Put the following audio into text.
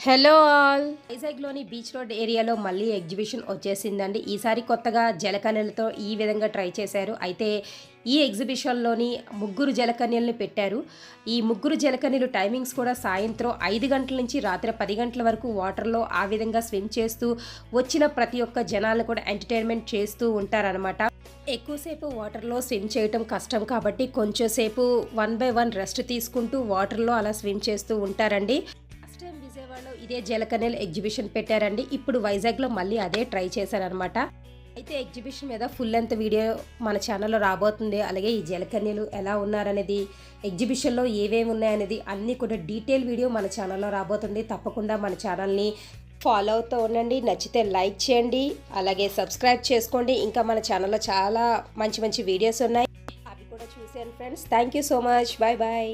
Hello all వైజాగ్లోని beach road ఏరియాలో మళ్ళీ ఎగ్జిబిషన్ వచ్చేసిందండి. ఈసారి కొత్తగా జలకన్యలతో ఈ విధంగా ట్రై చేశారు. అయితే ఈ ఎగ్జిబిషన్లోని ముగ్గురు జలకన్యల్ని పెట్టారు. ఈ ముగ్గురు జలకన్యలు టైమింగ్స్ కూడా సాయంత్రం ఐదు గంటల నుంచి రాత్రి పది గంటల వరకు వాటర్లో ఆ విధంగా స్విమ్ చేస్తూ వచ్చిన ప్రతి ఒక్క జనాలను కూడా ఎంటర్టైన్మెంట్ చేస్తూ ఉంటారనమాట ఎక్కువసేపు వాటర్లో స్విమ్ చేయటం కష్టం కాబట్టి కొంచెంసేపు వన్ బై వన్ రెస్ట్ తీసుకుంటూ వాటర్లో అలా స్విమ్ చేస్తూ ఉంటారండి. విజయవాడలో ఇదే జలకనెల్ ఎగ్జిబిషన్ పెట్టారండి. ఇప్పుడు వైజాగ్లో మళ్ళీ అదే ట్రై చేశారనమాట అయితే ఎగ్జిబిషన్ మీద ఫుల్ లెంత్ వీడియో మన ఛానల్లో రాబోతుంది. అలాగే ఈ జలకన్యలు ఎలా ఉన్నారనేది ఎగ్జిబిషన్లో ఏవేమి ఉన్నాయనేది అన్నీ కూడా డీటెయిల్ వీడియో మన ఛానల్లో రాబోతుంది. తప్పకుండా మన ఛానల్ని ఫాలో అవుతూ ఉండండి. నచ్చితే లైక్ చేయండి. అలాగే సబ్స్క్రైబ్ చేసుకోండి. ఇంకా మన ఛానల్లో చాలా మంచి మంచి వీడియోస్ ఉన్నాయి. అవి కూడా చూసాను friends. Thank you so much. Bye bye